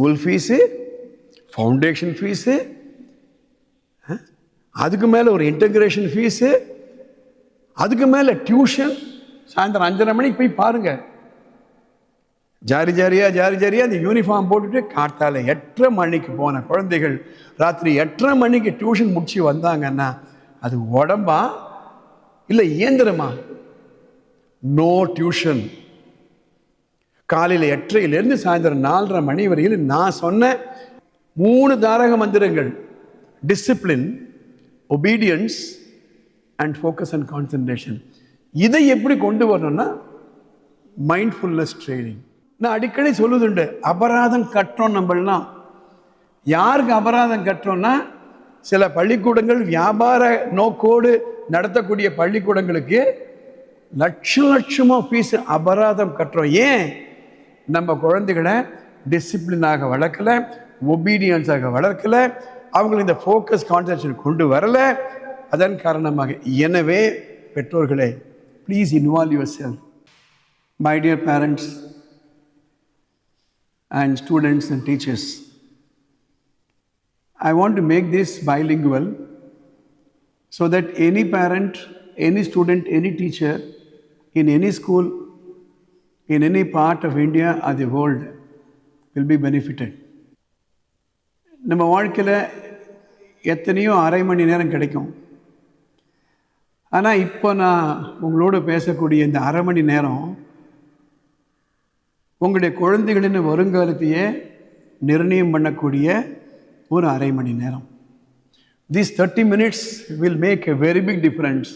School fees foundation fees அதுக்கு மேலே ஒரு இன்டகிரேஷன் ஃபீஸு அதுக்கு மேலே டியூஷன் சாயந்தரம் அஞ்சரை மணிக்கு போய் பாருங்கள் ஜாரி ஜாரியா ஜாரி ஜாரியா அந்த யூனிஃபார்ம் போட்டுட்டு காட்டால எட்டரை மணிக்கு போன குழந்தைகள். ராத்திரி எட்டரை மணிக்கு டியூஷன் முடிச்சு வந்தாங்கன்னா அது உடம்பா? இல்லை இயந்திரமா? நோ டியூஷன் காலையில் எட்டரையிலேருந்து சாயந்தரம் நாலரை மணி வரையில் நான் சொன்ன மூணு தாரக மந்திரங்கள். Discipline obedience and focus and concentration இதை எப்படி கொண்டு வரணும்னா மைண்ட்ஃபுல்னஸ் ட்ரைனிங் நான் அடிக்கடி சொல்லுதுண்டு அபராதம் கட்டுறோம் நம்மளாம் யாருக்கு அபராதம் கட்டுறோம்னா சில பள்ளிக்கூடங்கள் வியாபார நோக்கோடு நடத்தக்கூடிய பள்ளிக்கூடங்களுக்கு லட்சம் லட்சமாக ஃபீஸ் அபராதம் கட்டுறோம். ஏன்? நம்ம குழந்தைகளை டிசிப்ளினாக வளர்க்கலை ஒபீடியன்ஸாக வளர்க்கல அவங்களை இந்த ஃபோக்கஸ் கான்சன்ட்ரேஷன் கொண்டு வரலை அதன் காரணமாக எனவே பெற்றோர்களே please involve yourself my dear parents and students and teachers. I want to make this bilingual so that any parent, any student, any teacher in any school, in any part of India or the world will be benefited. நம்ம வாழ்க்கையில் எத்தனையோ அரை மணி நேரம் கிடைக்கும். ஆனால் இப்போ நான் உங்களோடு பேசக்கூடிய இந்த அரை மணி நேரம் உங்களுடைய குழந்தைகளின் வருங்காலத்தையே நிர்ணயம் பண்ணக்கூடிய ஒரு அரை மணி நேரம். These thirty minutes will make a very big difference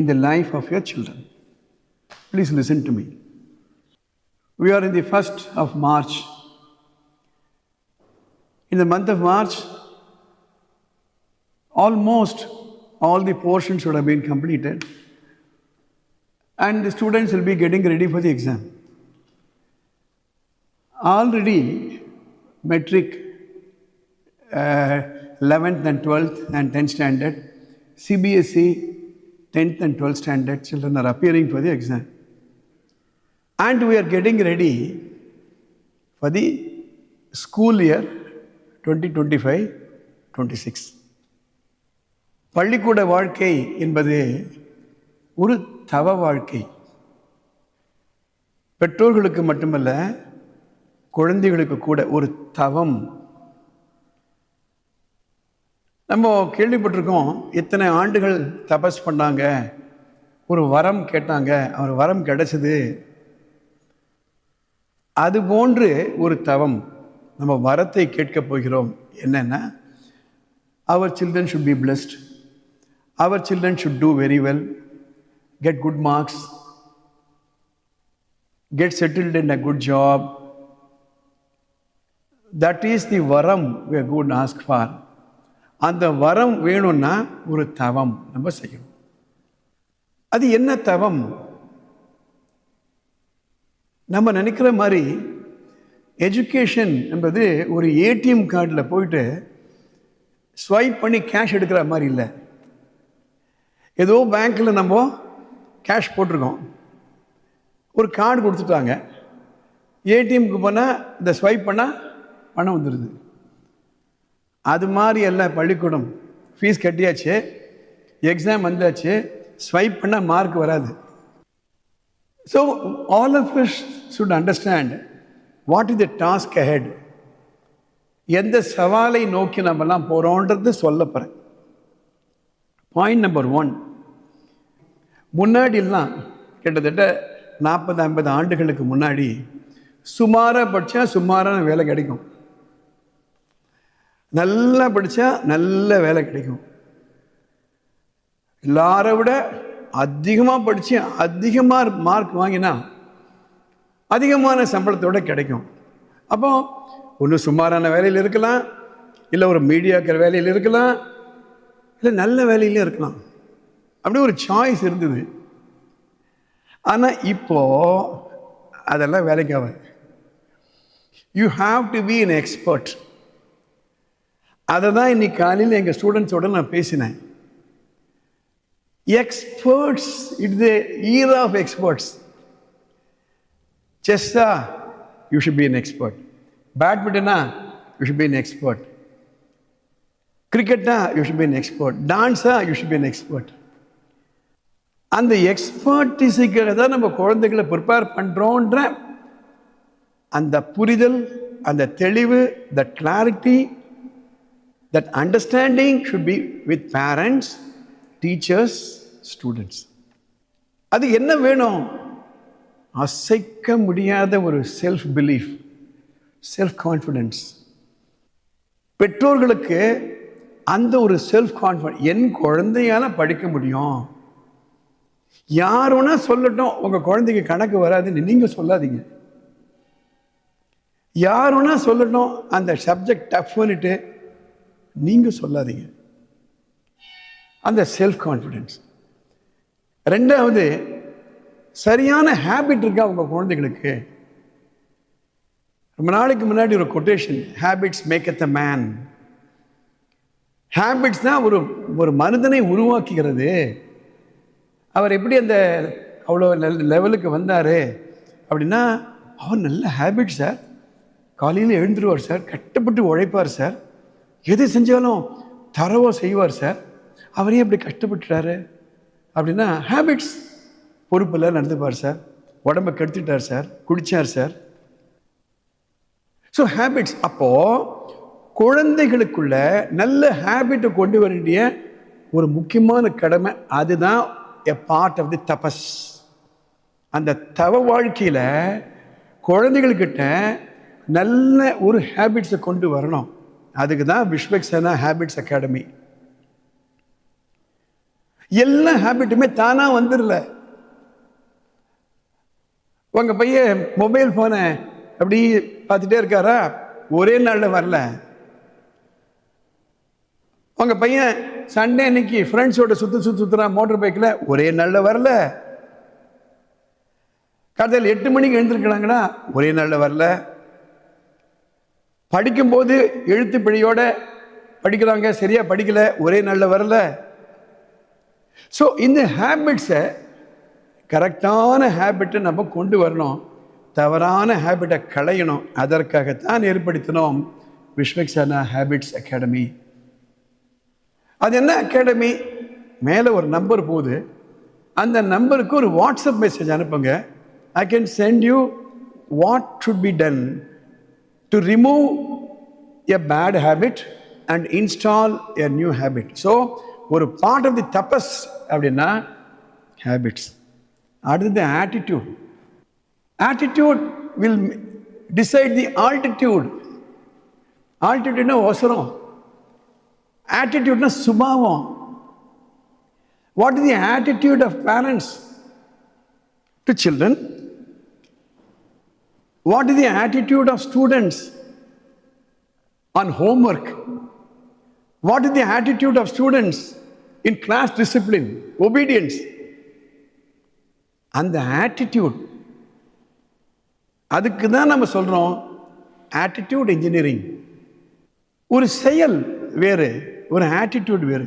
in the life of your children Please listen to me. We are in the first of March. In the month of March, almost all the portions should have been completed, and the students will be getting ready for the exam. Already, metric uh, 11th and 12th and 10th standard, CBSE 10th and 12th standard children are appearing for the exam. And we are getting ready for the school year 2025 26. பள்ளிக்கூட வாழ்க்கை என்பது ஒரு தவ வாழ்க்கை பெற்றோர்களுக்கு மட்டுமல்ல குழந்தைகளுக்கு கூட ஒரு தவம் நம்ம கேள்விப்பட்டிருக்கோம் இத்தனை ஆண்டுகள் தபஸ் பண்ணாங்க ஒரு வரம் கேட்டாங்க அவர் வரம் கிடைச்சது அது போன்று ஒரு தவம். நம்ம வரத்தை கேட்கப் போகிறோம். என்னென்னா our children should be blessed our children should do very well get good marks get settled in a good job that is the வரம் வி குட் ஆஸ்க் ஃபார் அந்த வரம் வேணும்னா ஒரு தவம் நம்ம செய்யணும். அது என்ன தவம்? நம்ம நினைக்கிற மாதிரி எஜுகேஷன் என்பது ஒரு ஏடிஎம் கார்டில் போயிட்டு ஸ்வைப் பண்ணி கேஷ் எடுக்கிற மாதிரி இல்லை. ஏதோ பேங்க்கில் நம்ம கேஷ் போட்டிருக்கோம். ஒரு கார்டு கொடுத்துட்டாங்க. ஏடிஎம்க்கு போனால் இந்த ஸ்வைப் பண்ணால் பணம் வந்துடுது அது மாதிரி எல்லாம் பள்ளிக்கூடம். ஃபீஸ் கட்டியாச்சு. எக்ஸாம் வந்தாச்சு. ஸ்வைப் பண்ணால் மார்க் வராது. So all of us should understand what is the task ahead எந்த சவாலை நோக்கி நம்மலாம் போகிறோன்றது சொல்ல போகிறேன் பாயிண்ட் நம்பர் ஒன் முன்னாடிலாம் கிட்டத்தட்ட நாற்பது ஐம்பது ஆண்டுகளுக்கு முன்னாடி சுமாராக படித்தா சுமாரான வேலை கிடைக்கும். நல்லா படித்தா நல்ல வேலை கிடைக்கும். எல்லாரை விட அதிகமாக படித்து அதிகமாக மார்க் வாங்கினா அதிகமான சம்பளத்தோடு கிடைக்கும். அப்போ ஒன்று சுமாரான வேலையில் இருக்கலாம் இல்லை ஒரு மீடியாக்கிற வேலையில் இருக்கலாம் இல்லை நல்ல வேலையில இருக்கலாம். அப்படி ஒரு சாய்ஸ் இருந்தது. ஆனால் இப்போது அதெல்லாம் வேலைக்கு ஆகாது. You have to be an expert அதை தான் இன்னைக்கு காலையில் எங்கள் ஸ்டூடெண்ட்ஸோட நான் பேசினேன். Experts it the era of experts செஸ்ஸா you should be an expert பேட்மிண்டனா you should be an expert கிரிக்கெட்னா you should be an expert டான்ஸா you should be an expert அந்த எக்ஸ்பர்டிஸுக்காக தான் நம்ம குழந்தைகளை ப்ரிப்பேர் பண்ணுறோன்ற அந்த புரிதல் அந்த தெளிவு the clarity that understanding should be with parents teachers students அது என்ன வேணும்? அசைக்க முடியாத ஒரு செல்ஃப் பிலீஃப் செல்ஃப் கான்ஃபிடென்ஸ் பெற்றோர்களுக்கு அந்த ஒரு செல்ஃப் கான்ஃபிடன்ஸ் என் குழந்தையால் படிக்க முடியும். யார் வேணா சொல்லட்டும் உங்கள் குழந்தைக்கு கணக்கு வராதுன்னு நீங்கள் சொல்லாதீங்க. யார் வேணா சொல்லட்டும் அந்த சப்ஜெக்ட் டஃப்னுட்டு நீங்கள் சொல்லாதீங்க. அந்த செல்ஃப் கான்ஃபிடென்ஸ் ரெண்டாவது சரியான ஹேபிட் இருக்கா உங்கள் குழந்தைகளுக்கு? ரொம்ப நாளைக்கு முன்னாடி ஒரு quotation habits make a man habits தான் ஒரு ஒரு மனிதனை உருவாக்குகிறது. அவர் எப்படி அந்த அவ்வளோ லெவலுக்கு வந்தார்? அப்படின்னா அவர் நல்ல ஹேபிட் சார் காலையில் எழுந்துருவார் சார் கட்டப்பட்டு உழைப்பார் சார் எது செஞ்சாலும் தரவோ செய்வார் சார் அவரே அப்படி கஷ்டப்பட்டுட்டாரு. அப்படின்னா ஹேபிட்ஸ் பொறுப்பில் நடந்துப்பார் சார். உடம்ப கெடுத்துட்டார் சார். குடித்தார் சார். ஸோ ஹேபிட்ஸ் அப்போது குழந்தைகளுக்குள்ள நல்ல ஹேபிட்டை கொண்டு வர வேண்டிய ஒரு முக்கியமான கடமை அதுதான் எ பார்ட் ஆஃப் தி தபஸ் அந்த தவ வாழ்க்கையில் குழந்தைகள்கிட்ட நல்ல ஒரு ஹேபிட்ஸை கொண்டு வரணும். அதுக்கு தான் விஸ்வக்சனா ஹேபிட்ஸ் அகாடமி எல்லா ஹேபிட்டுமே தானாக வந்துடல உங்கள் பையன் மொபைல் ஃபோனை அப்படி பார்த்துட்டே இருக்காரா? ஒரே நாளில் வரல. உங்கள் பையன் சண்டே அன்னைக்கு ஃப்ரெண்ட்ஸோட சுற்று சுற்று சுற்றுறான் மோட்டர் பைக்கில் ஒரே நாளில் வரல. காலையில் எட்டு மணிக்கு எழுந்திருக்கிறாங்கன்னா ஒரே நாளில் வரல. படிக்கும்போது எழுத்து பிழையோட படிக்கிறாங்க சரியா படிக்கலை ஒரே நாளில் வரல. ஸோ இந்த ஹேபிட்ஸை கரெக்டான ஹேபிட்டை நம்ம கொண்டு வரணும். தவறான ஹேபிட்டை களையணும். அதற்காகத்தான் ஏற்படுத்தினோம் விஸ்வக்சனா ஹேபிட்ஸ் அகாடமி அது என்ன அகாடமி மேலே ஒரு நம்பர் போகுது. அந்த நம்பருக்கு ஒரு வாட்ஸ்அப் மெசேஜ் அனுப்புங்க. I can send you what should be done to remove a bad habit and install a new habit so ஒரு பார்ட் ஆஃப் தி தபஸ் அப்படின்னா ஹேபிட்ஸ் அடுத்தது attitude attitude will decide the altitude ஆல்டிடியூட்னா ஒசரம்? ஆட்டிடியூட்னா சுபாவம்? What is the attitude of parents to children what is the attitude of students on homework what is the attitude of students in class discipline obedience அந்த attitude அதுக்கு தான் நம்ம சொல்கிறோம் attitude engineering ஒரு செயல் வேறு ஒரு ஆட்டிடியூட் வேறு.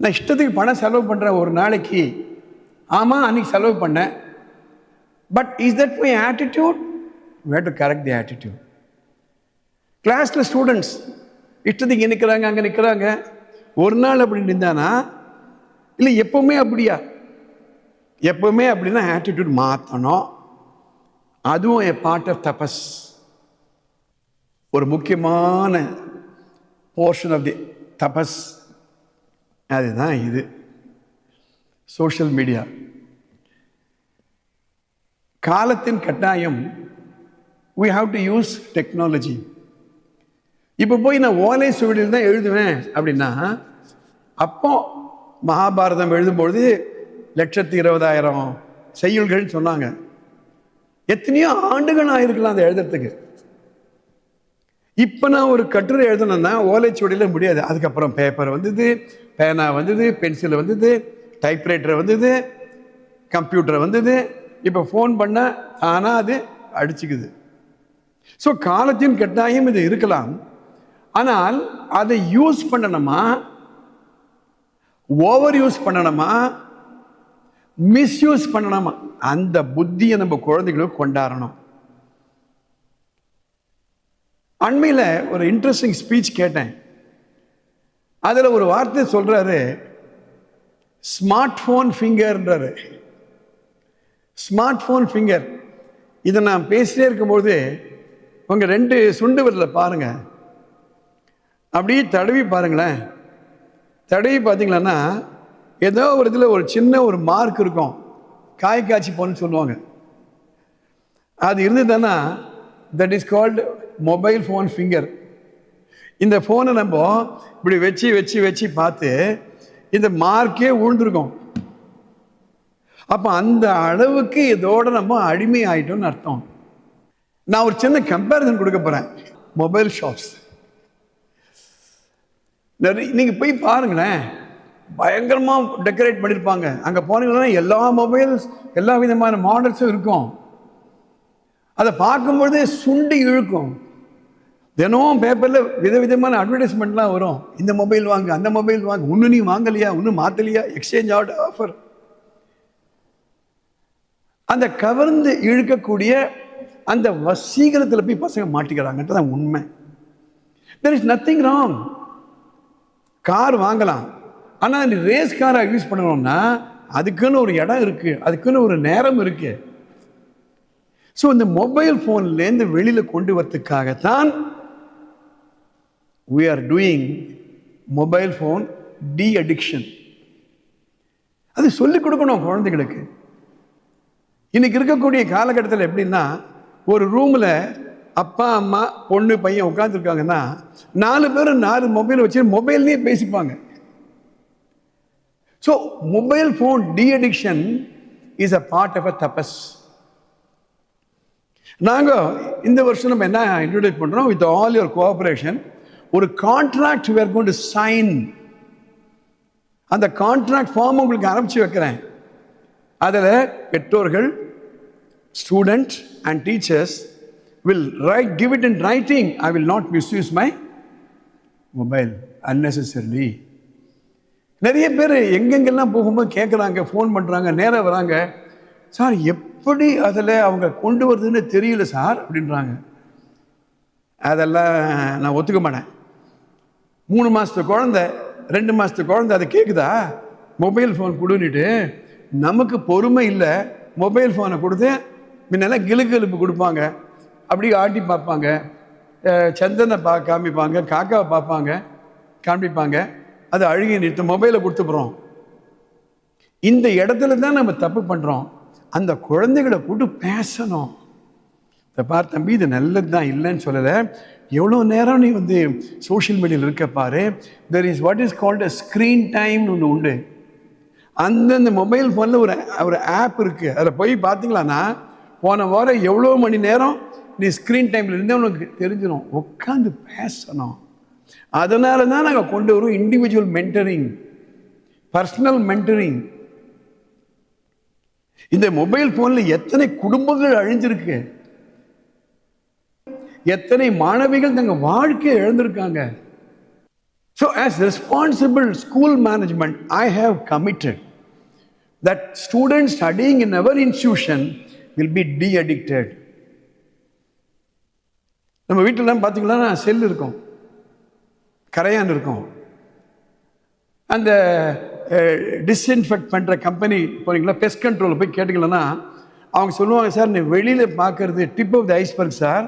நான் இஷ்டத்துக்கு பணம் செலவு பண்ணுறேன் ஒரு நாளைக்கு ஆமாம் அன்னைக்கு செலவு பண்ணேன். But is that my attitude what to correct the attitude கிளாஸில் ஸ்டூடெண்ட்ஸ் இஷ்டத்துக்கு இங்கே நிற்கிறாங்க அங்கே நிற்கிறாங்க ஒரு நாள் அப்படி நின்றானா? இல்லை எப்பவுமே அப்படியா? எப்பவுமே அப்படின்னா ஆட்டிடியூட் மாற்றணும் அதுவும் என் பார்ட் ஆஃப் தபஸ் ஒரு முக்கியமான போர்ஷன் ஆஃப் தி தபஸ் அதுதான் இது. சோஷியல் மீடியா காலத்தின் கட்டாயம் we have to use technology இப்போ போய் நான் ஓலை சுவடியில் தான் எழுதுவேன் அப்படின்னா அப்போ மகாபாரதம் எழுதும்பொழுது லட்சத்தி இருபதாயிரம் செய்யுள்கள்னு சொன்னாங்க. எத்தனையோ ஆண்டுகள் ஆயிருக்கலாம் அதை எழுதுறதுக்கு. இப்போ நான் ஒரு கட்டுரை எழுதணும்னா ஓலைச்சுவடியில் முடியாது. அதுக்கப்புறம் பேப்பர் வந்தது பேனா வந்தது பென்சில் வந்தது டைப்ரைட்டர் வந்தது கம்ப்யூட்டர் வந்தது. இப்போ ஃபோன் பண்ண ஆனால் அது அடிச்சுக்குது. ஸோ காலத்தின் கட்டாயம் இது இருக்கலாம். ஆனால் அதை யூஸ் பண்ணணுமா? ஓவர் யூஸ் பண்ணணுமா? மிஸ்யூஸ் பண்ணணுமா? அந்த புத்தியை நம்ம குழந்தைகளுக்கு கொண்டாடணும். அண்மையில் ஒரு இன்ட்ரெஸ்டிங் ஸ்பீச் கேட்டேன். அதில் ஒரு வார்த்தை சொல்கிறாரு ஸ்மார்ட் ஃபோன் ஃபிங்கர்ன்றாரு ஸ்மார்ட் ஃபோன் ஃபிங்கர் இதை நான் பேசிட்டே இருக்கும்போது உங்கள் ரெண்டு சுண்டு விரல பாருங்கள் அப்படியே தடவி பாருங்களேன். தடவி பார்த்தீங்களன்னா ஏதோ ஒரு இதில் ஒரு சின்ன ஒரு மார்க் இருக்கும். காய் காய்ச்சி போன்னு சொல்லுவாங்க. அது இருந்ததுன்னா that is called mobile phone finger இந்த ஃபோனை நம்ம இப்படி வச்சு வச்சு வச்சு பார்த்து இந்த மார்க்கே விழுந்திருக்கும் அப்போ அந்த அளவுக்கு இதோட நம்ம அடிமை ஆகிட்டோம்னு அர்த்தம். நான் ஒரு சின்ன கம்பேரிசன் கொடுக்க போகிறேன் மொபைல் ஷாப்ஸ் நிறைய நீங்கள் போய் பாருங்களேன். பயங்கரமாக டெக்கரேட் பண்ணியிருப்பாங்க அங்கே போனீங்கன்னா எல்லா மொபைல்ஸ் எல்லா விதமான மாடல்ஸும் இருக்கும். அதை பார்க்கும்பொழுதே சுண்டி இழுக்கும். தினமும் பேப்பரில் விதவிதமான அட்வர்டைஸ்மெண்ட்லாம் வரும். இந்த மொபைல் வாங்க அந்த மொபைல் வாங்க. ஒன்று நீ வாங்கலையா? ஒன்றும் மாற்றலையா எக்ஸ்சேஞ்ச் ஆர்டர் ஆஃபர் அந்த கவர்ந்து இழுக்கக்கூடிய அந்த வசீகரத்தில் போய் பசங்க மாட்டிக்கிறாங்கன்றது தான் உண்மை. There is nothing wrong car வாங்கலாம். ஆனால் நீ ரேஸ் காரை யூஸ் பண்ணணும்னா அதுக்குன்னு ஒரு இடம் இருக்குது அதுக்குன்னு ஒரு நேரம் இருக்குது ஸோ இந்த மொபைல் ஃபோன்லேருந்து வெளியில் கொண்டு வரத்துக்காகத்தான் we are doing mobile phone de-addiction அது சொல்லிக் கொடுக்கணும் குழந்தைகளுக்கு. இன்னைக்கு இருக்கக்கூடிய காலகட்டத்தில் எப்படின்னா ஒரு ரூமில் அப்பா அம்மா பொண்ணு பையன் உட்காந்துருக்காங்கன்னா நாலு பேரும் நாலு மொபைல் வச்சு மொபைல்லையே பேசிப்பாங்க. So mobile phone de-addiction is a part of a தபஸ் நாங்கள் இந்த வருஷம் நம்ம என்ன இன்ட்ரடியூஸ் பண்ணுறோம் வித் ஆல் யுவர் கோஆப்ரேஷன் ஒரு கான்ட்ராக்ட் வேர் கொண்டு சைன் அந்த கான்ட்ராக்ட் ஃபார்ம் உங்களுக்கு ஆரம்பித்து வைக்கிறேன். அதில் பெற்றோர்கள் student and teachers will write give it in writing I will not misuse my mobile unnecessarily நிறைய பேர் எங்கெங்கெல்லாம் போகும்போது கேட்குறாங்க ஃபோன் பண்ணுறாங்க நேராக வராங்க. சார் எப்படி அதில் அவங்க கொண்டு வருதுன்னு தெரியல சார் அப்படின்றாங்க. அதெல்லாம் நான் ஒத்துக்க மாட்டேன். மூணு மாதத்து குழந்தை ரெண்டு மாதத்து குழந்தை அதை கேட்குதா மொபைல் ஃபோன் கொடுன்னுட்டு நமக்கு பொறுமை இல்லை மொபைல் ஃபோனை கொடுத்து முன்னெல்லாம் கிளுகிழுப்பு கொடுப்பாங்க. அப்படி ஆட்டி பார்ப்பாங்க. சந்தனை பா காமிப்பாங்க காக்காவை பார்ப்பாங்க காமிப்பாங்க. அது அழுகி நிறுத்த மொபைலை கொடுத்துப்புறோம் இந்த இடத்துல தான் நம்ம தப்பு பண்ணுறோம் அந்த குழந்தைகளை கூட்டு பேசணும். இதை பார் தம்பி இது நல்லது தான் இல்லைன்னு சொல்லலை. எவ்வளோ நேரம் நீ வந்து சோஷியல் மீடியாவில் இருக்க பாரு. There is what is called a screen டைம்னு ஒன்று உண்டு. அந்தந்த மொபைல் ஃபோனில் ஒரு ஒரு ஆப் இருக்குது அதில் போய் பார்த்தீங்களான்னா போன வாரம் எவ்வளோ மணி நேரம் நீ ஸ்க்ரீன் டைமில் இருந்தே உனக்கு தெரிஞ்சிடும் உட்காந்து பேசணும். அதனால தான் நாங்கள் கொண்டு வரும் இண்டிவிஜுவல் மென்டரிங் பர்சனல் மென்டரிங் இந்த மொபைல் ஃபோனில் எத்தனை குடும்பங்கள் அழிஞ்சிருக்கு. எத்தனை மாணவிகள் தங்கள் வாழ்க்கையை இழந்திருக்காங்க. So as responsible school management I have committed that students studying in our institution will be de-addicted நம்ம வீட்டிலலாம் பார்த்தீங்கன்னா செல் இருக்கும். கரையான் இருக்கும். அந்த டிஸ்இன்ஃபெக்ட் பண்ணுற கம்பெனி போனீங்களா பெஸ்ட் கண்ட்ரோலில் போய் கேட்டிங்கன்னா அவங்க சொல்லுவாங்க சார் நீ வெளியில் பார்க்கறது tip of the iceberg sir.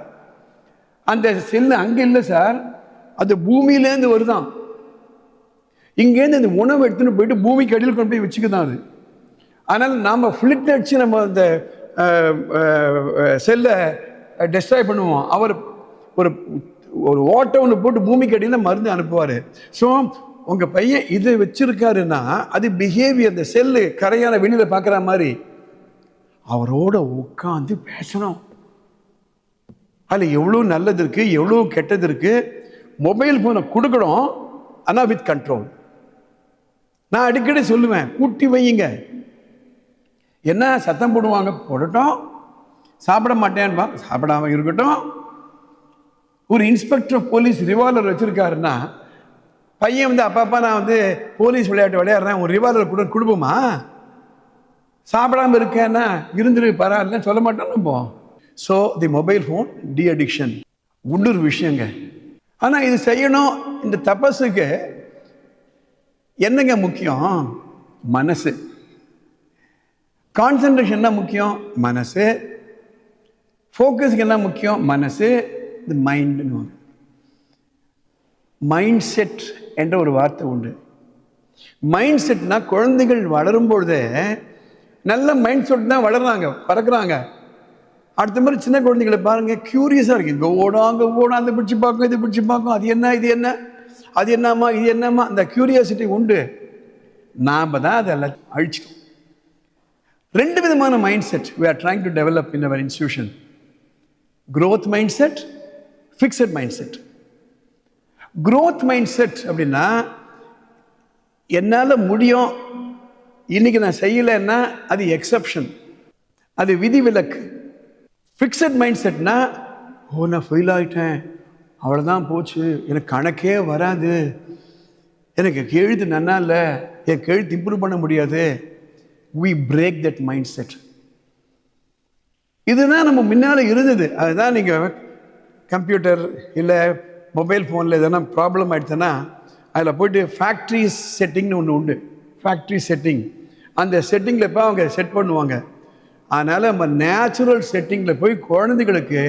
அந்த செல்லு அங்கே இல்லை சார். அது பூமியிலேருந்து வருதான். இங்கேருந்து இந்த உணவு எடுத்துன்னு போயிட்டு பூமிக்கு அடியில் கொண்டு போய் வச்சுக்குதான் அது. அதனால் நாம் ஃப்ளிட் அடித்து நம்ம அந்த செல்லை டெஸ்ட்ராய் பண்ணுவோம். அவர் ஒரு ஒரு ஓட்டை ஒன்று போட்டு பூமிக்கு அடியில் மருந்து அனுப்புவார். ஸோ உங்கள் பையன் இது வச்சுருக்காருன்னா அது பிஹேவியர் அந்த செல்லு கரையான வெளியில் பார்க்குற மாதிரி. அவரோட உட்காந்து பேசணும். அதில் எவ்வளோ நல்லது இருக்குது எவ்வளோ கெட்டது இருக்குது மொபைல் ஃபோனை கொடுக்கணும் ஆனால் வித் கண்ட்ரோல் நான் அடிக்கடி சொல்லுவேன் கூட்டி வையுங்க. என்ன சத்தம் போடுவாங்க? போடட்டும். சாப்பிட மாட்டேன்பா சாப்பிடாம இருக்கட்டும். ஒரு இன்ஸ்பெக்டர் ஆஃப் போலீஸ் ரிவால்வர் வச்சுருக்காருன்னா பையன் வந்து அப்பப்பா நான் வந்து போலீஸ் விளையாட்டு விளையாடுறேன். ஒரு ரிவால்வர் கூட கொடுப்போமா? சாப்பிடாம இருக்கேன்னா இருந்துரு பரவாயில்லன்னு சொல்ல மாட்டோம் நம்ம so the mobile phone de-addiction உள்ளூர் விஷயங்க. ஆனால் இது செய்யணும் இந்த தபஸுக்கு என்னங்க முக்கியம்? மனசு. கான்சன்ட்ரேஷன் என்ன முக்கியம்? மனசு. ஃபோக்கஸுக்கு என்ன முக்கியம்? மனசு. இந்த மைண்டுன்னு மைண்ட் செட் என்ற ஒரு வார்த்தை உண்டு. மைண்ட் செட்னா குழந்தைகள் வளரும் பொழுது நல்ல மைண்ட் செட் தான் வளர்றாங்க பறக்குறாங்க. அடுத்த மாதிரி சின்ன குழந்தைகளை பாருங்க க்யூரியஸாக இருக்குது இங்கே ஓடும் அங்கே ஓடும் அதை பிடிச்சி பார்க்கும் இது பிடிச்சி பார்க்கும். அது என்ன இது என்ன? அது என்னம்மா இது என்னம்மா? அந்த க்யூரியாசிட்டி உண்டு. நாம் தான் அதெல்லாம் அழிச்சிட்டோம். ரெண்டு விதமான mind set we are trying to develop in our institution growth mindset fixed mind set growth mind set அப்படின்னா என்னால் முடியும் இன்றைக்கி நான் செய்யலைன்னா அது எக்ஸப்ஷன் அது விதிவிலக்கு. ஃபிக்ஸட் மைண்ட் செட்னா ஓ நான் ஃபெயில் ஆகிட்டேன் அவ்வளோதான் போச்சு. எனக்கு கணக்கே வராது. எனக்கு எழுத்து நன்னா இல்லை. என் எழுத்து இம்ப்ரூவ் பண்ண முடியாது. We break that mind set இதுதான் நம்ம முன்னால் இருந்தது. அதுதான் நீங்கள் கம்ப்யூட்டர் இல்லை மொபைல் ஃபோனில் எதனா ப்ராப்ளம் ஆகிடுச்சுன்னா அதில் போயிட்டு ஃபேக்ட்ரி செட்டிங்னு ஒன்று உண்டு. ஃபேக்ட்ரி செட்டிங் அந்த செட்டிங்கில் போய் அவங்க செட் பண்ணுவாங்க. அதனால் நம்ம நேச்சுரல் செட்டிங்கில் போய் குழந்தைகளுக்கு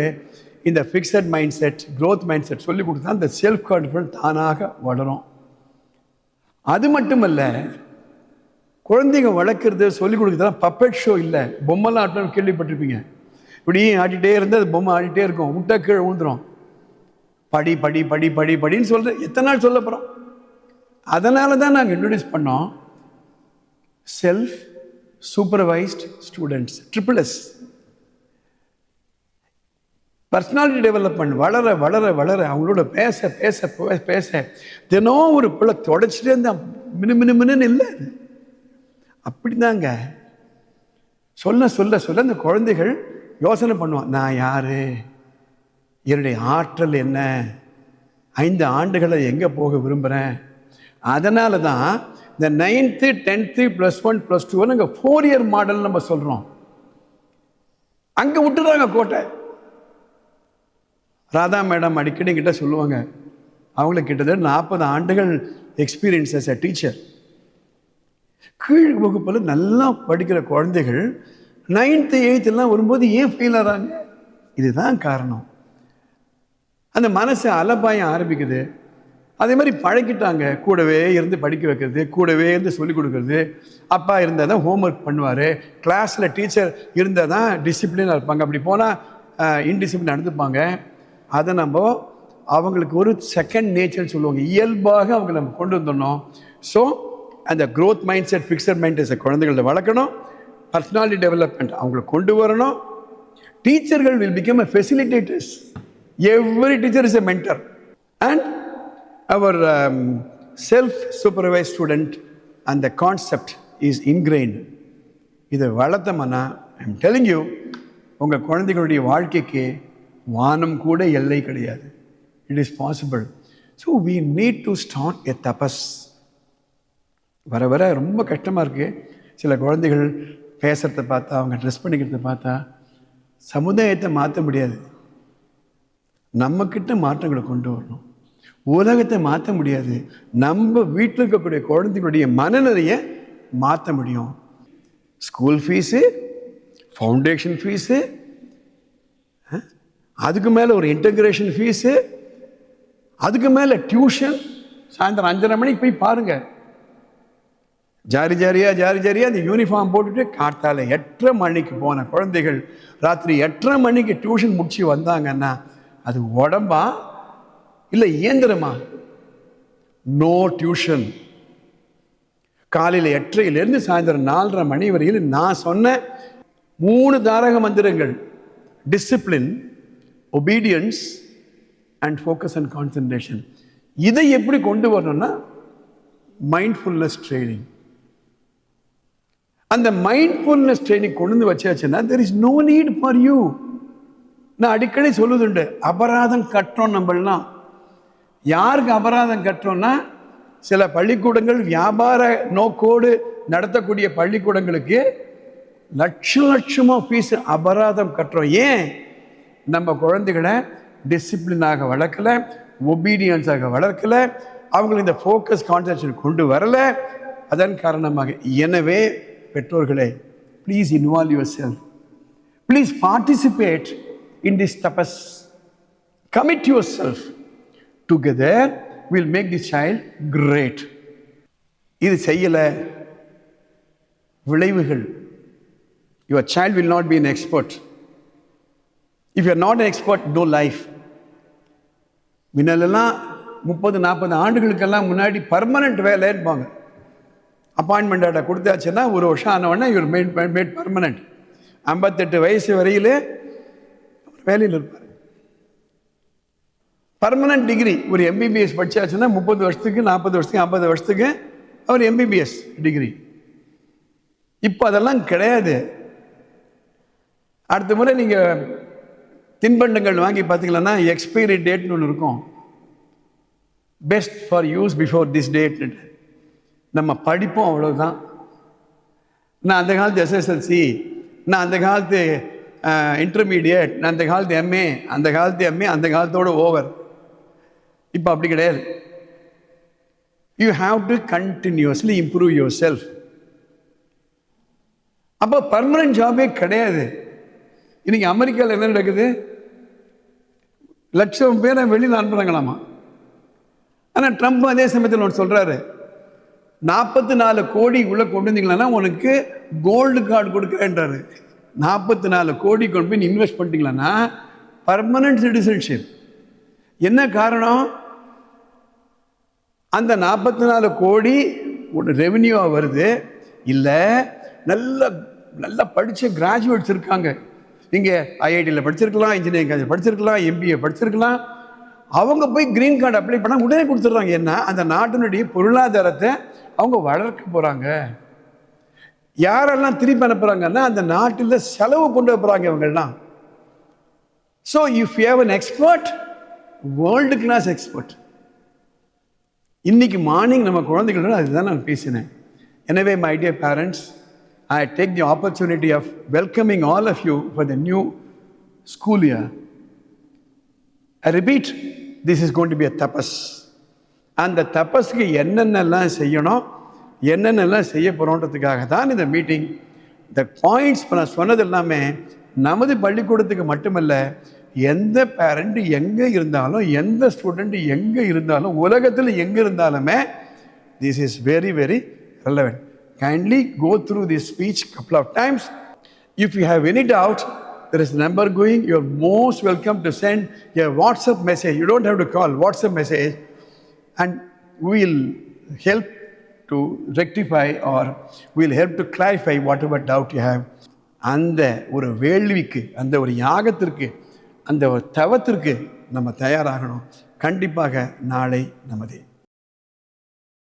இந்த fixed mind set growth mind set சொல்லி கொடுத்தா அந்த செல்ஃப் கான்ஃபிடன்ஸ் தானாக வளரும். அது மட்டுமல்ல குழந்தைங்க வளர்க்குறது சொல்லிக் கொடுக்குறதுலாம் பப்பட் ஷோ இல்லை. பொம்மலாட்டம் கேள்விப்பட்டிருப்பீங்க. இப்படி ஆடிட்டே இருந்து அது பொம்மை ஆடிட்டே இருக்கும். முட்டை கீழே விழுந்துடும் படி படி படி படி படின்னு சொல்கிறது எத்தனை நாள் சொல்ல போகிறோம் அதனால தான் நாங்கள் இன்ட்ரடியூஸ் பண்ணோம். Self supervised students triple S personality development வளர வளர வளர அவங்களோட பேச பேச பேச பேச. தினம் ஒரு பிள்ளை தொடச்சிட்டே இருந்தால் மினு மினு மினுன்னு இல்லை. அப்படி அப்படிதாங்க. சொல்ல சொல்ல சொல்ல அந்த குழந்தைகள் யோசனை பண்ணுவான் நான் யார்? என்னுடைய ஆற்றல் என்ன? ஐந்து ஆண்டுகளை எங்கே போக விரும்புகிறேன் அதனால தான் இந்த ninth tenth plus one plus two அங்கே ஃபோர் இயர் மாடல் நம்ம சொல்கிறோம் அங்கே விட்டுறாங்க கோட்டை. ராதா மேடம் அடிக்கடி கிட்ட சொல்லுவாங்க அவங்களுக்கு கிட்டத்தட்ட நாற்பது ஆண்டுகள் எக்ஸ்பீரியன்ஸ் as a டீச்சர் கீழ் வகுப்பில் நல்லா படிக்கிற குழந்தைகள் நைன்த்து எயித்துலாம் வரும்போது ஏன் ஃபெயில் ஆகிறாங்க இதுதான் காரணம். அந்த மனசு அலபாயம் ஆரம்பிக்குது. அதே மாதிரி பழக்கிட்டாங்க கூடவே இருந்து படிக்க வைக்கிறது கூடவே இருந்து சொல்லிக் கொடுக்கறது. அப்பா இருந்தால் தான் ஹோம்ஒர்க் பண்ணுவார். கிளாஸில் டீச்சர் இருந்தால் தான் டிசிப்ளினாக இருப்பாங்க. அப்படி போனால் இன்டிசிப்ளின் நடந்துப்பாங்க. அதை நம்ம அவங்களுக்கு ஒரு செகண்ட் நேச்சர்னு சொல்லுவாங்க. இயல்பாக அவங்களை நம்ம கொண்டு வந்துடணும். ஸோ அந்த growth mind set fixed mind set குழந்தைகளை வளர்க்கணும். பர்சனாலிட்டி டெவலப்மெண்ட் அவங்களை கொண்டு வரணும். டீச்சர்கள் will become a facilitators every teacher is a mentor and our self supervise student அந்த கான்செப்ட் இஸ் இன்கிரெயின் இதை வளர்த்தோம்னா ஐம் டெலிங் யூ உங்கள் குழந்தைகளுடைய வாழ்க்கைக்கு வானம் கூட எல்லை கிடையாது. It is possible so we need to start a tapas வர வர ரொம்ப கஷ்டமாக இருக்குது சில குழந்தைகள் பேசுகிறத பார்த்தா அவங்க ட்ரெஸ் பண்ணிக்கிறத பார்த்தா சமுதாயத்தை மாற்ற முடியாது. நம்மக்கிட்ட மாற்றங்களை கொண்டு வரணும். உலகத்தை மாற்ற முடியாது. நம்ம வீட்டில் இருக்கக்கூடிய குழந்தைகளுடைய மனநிலையை மாற்ற முடியும். ஸ்கூல் ஃபீஸு ஃபவுண்டேஷன் ஃபீஸு அதுக்கு மேலே ஒரு இன்டகிரேஷன் ஃபீஸு அதுக்கு மேலே டியூஷன் சாயந்தரம் அஞ்சரை மணிக்கு போய் பாருங்கள் ஜாரி ஜாரியாக ஜாரி ஜாரியாக அந்த யூனிஃபார்ம் போட்டுட்டு காட்டால எட்டரை மணிக்கு போன குழந்தைகள் ராத்திரி எட்டரை மணிக்கு டியூஷன் முடிச்சு வந்தாங்கன்னா அது உடம்பா இல்லை இயந்திரமா? நோ டியூஷன் காலையில் எட்டரையிலேருந்து சாயந்தரம் நாலரை மணி வரையில் நான் சொன்ன மூணு தாரக மந்திரங்கள். Discipline obedience and focus and concentration இதை எப்படி கொண்டு வரணும்னா மைண்ட்ஃபுல்னஸ் ட்ரைனிங் அந்த மைண்ட்ஃபுல்னஸ் ட்ரைனிங் கொண்டு வந்து வச்சாச்சுன்னா there is no need for you நான் அடிக்கடி சொல்லுதுண்டு அபராதம் கட்டுறோம் நம்மளாம் யாருக்கு அபராதம் கட்டுறோம்னா சில பள்ளிக்கூடங்கள் வியாபார நோக்கோடு நடத்தக்கூடிய பள்ளிக்கூடங்களுக்கு லட்சம் லட்சமாக ஃபீஸ் அபராதம் கட்டுறோம். ஏன்? நம்ம குழந்தைகளை டிசிப்ளினாக வளர்க்கல ஒபீடியன்ஸாக வளர்க்கல அவங்களை இந்த ஃபோக்கஸ் கான்சன்ட்ரேஷன் கொண்டு வரலை. அதன் காரணமாக எனவே பெற்றோர்களே please involve yourself please participate in this தபஸ் commit yourself together will make the child great இது செய்யலை விளைவுகள் your child will not be an expert if you're not expert no life முன்னாலெல்லாம் முப்பது நாற்பது ஆண்டுகளுக்கெல்லாம் முன்னாடி பர்மனண்ட் வேலைன்பாங்க அப்பாயின்மெண்ட் ஆர்டர் கொடுத்தாச்சுன்னா ஒரு வருஷம் ஆனவொடனே இவர் மேட் மேட் பர்மனண்ட் ஐம்பத்தெட்டு வயசு வரையிலே வேலையில் இருப்பார். பர்மனன்ட் டிகிரி ஒரு எம்பிபிஎஸ் படிச்சாச்சுன்னா முப்பது வருஷத்துக்கு நாற்பது வருஷத்துக்கு ஐம்பது வருஷத்துக்கு அவர் எம்பிபிஎஸ் டிகிரி இப்போ அதெல்லாம் கிடையாது. அடுத்த முறை நீங்கள் தின்பண்டங்கள் வாங்கி பார்த்தீங்களன்னா எக்ஸ்பைரி டேட்னு ஒன்று இருக்கும். Best for use before this டேட்னு நம்ம படிப்போம் அவ்வளவுதான். நான் அந்த காலத்து எஸ்எஸ்எல்சி நான் அந்த காலத்து இன்டர்மீடியட் நான் அந்த காலத்து எம்ஏ அந்த காலத்து எம்ஏ அந்த காலத்தோட ஓவர் இப்போ அப்படி கிடையாது. You have to continuously improve your self அப்போ பர்மனன்ட் ஜாபே கிடையாது. இன்றைக்கி அமெரிக்காவில் என்ன நடக்குது? லட்சம் பேரை வெளியில் அனுப்புகிறாங்களாமா ஆனால் ட்ரம்ப் அதே சமயத்தில் ஒன்று சொல்கிறாரு நாற்பத்தி நாலு கோடி உள்ள கொண்டு வந்தீங்களா உனக்கு கோல்டு கார்டு கொடுக்குறேன்றாரு. நாற்பத்தி நாலு கோடி கொண்டு போய் இன்வெஸ்ட் பண்ணிட்டீங்களா பர்மனன்ட் சிட்டிசன்ஷிப் என்ன காரணம்? அந்த நாற்பத்தி நாலு கோடி ஒரு ரெவன்யூவாக வருது. இல்லை நல்ல நல்லா படித்த கிராஜுவேட்ஸ் இருக்காங்க. இங்கே ஐஐடியில் படிச்சிருக்கலாம் இன்ஜினியரிங் காலேஜ் படிச்சிருக்கலாம் எம்பிஏ படிச்சிருக்கலாம். அவங்க போய் க்ரீன் கார்டு அப்ளை பண்ணால் உடனே கொடுத்துட்றாங்க. ஏன்னா அந்த நாட்டினுடைய பொருளாதாரத்தை அவங்க வளர்க்க போகிறாங்க யாரெல்லாம் திருப்பி அனுப்புகிறாங்கன்னா அந்த நாட்டில் செலவு கொண்டு போகிறாங்க இவங்கெல்லாம் so if you have an expert world class expert இன்னைக்கு மார்னிங் நம்ம குழந்தைகளோட அதுதான் நான் பேசினேன். எனவே my dear parents I take the opportunity of welcoming all of you for the new school year I repeat this is gonna be a tapas அந்த தபஸுக்கு என்னென்னலாம் செய்யணும் என்னென்னலாம் செய்ய போகிறோன்றதுக்காக தான் இந்த மீட்டிங் இந்த பாயிண்ட்ஸ் இப்போ நான் சொன்னது எல்லாமே நமது பள்ளிக்கூடத்துக்கு மட்டுமல்ல எந்த பேரண்ட் எங்கே இருந்தாலும் எந்த ஸ்டூடெண்ட் எங்கே இருந்தாலும் உலகத்தில் எங்கே இருந்தாலுமே this is very very relevant kindly go through this speech couple of times if you have any doubt there is number going going. You're most welcome to send a WhatsApp message you don't to call WhatsApp message and we'll help to rectify or we'll help to clarify whatever doubt you have அந்த ஒரு வேள்விக்கு அந்த ஒரு யாகத்திற்கு அந்த ஒரு தவத்திற்கு நம்ம தயாராகணும் கண்டிப்பாக நாளை நமதே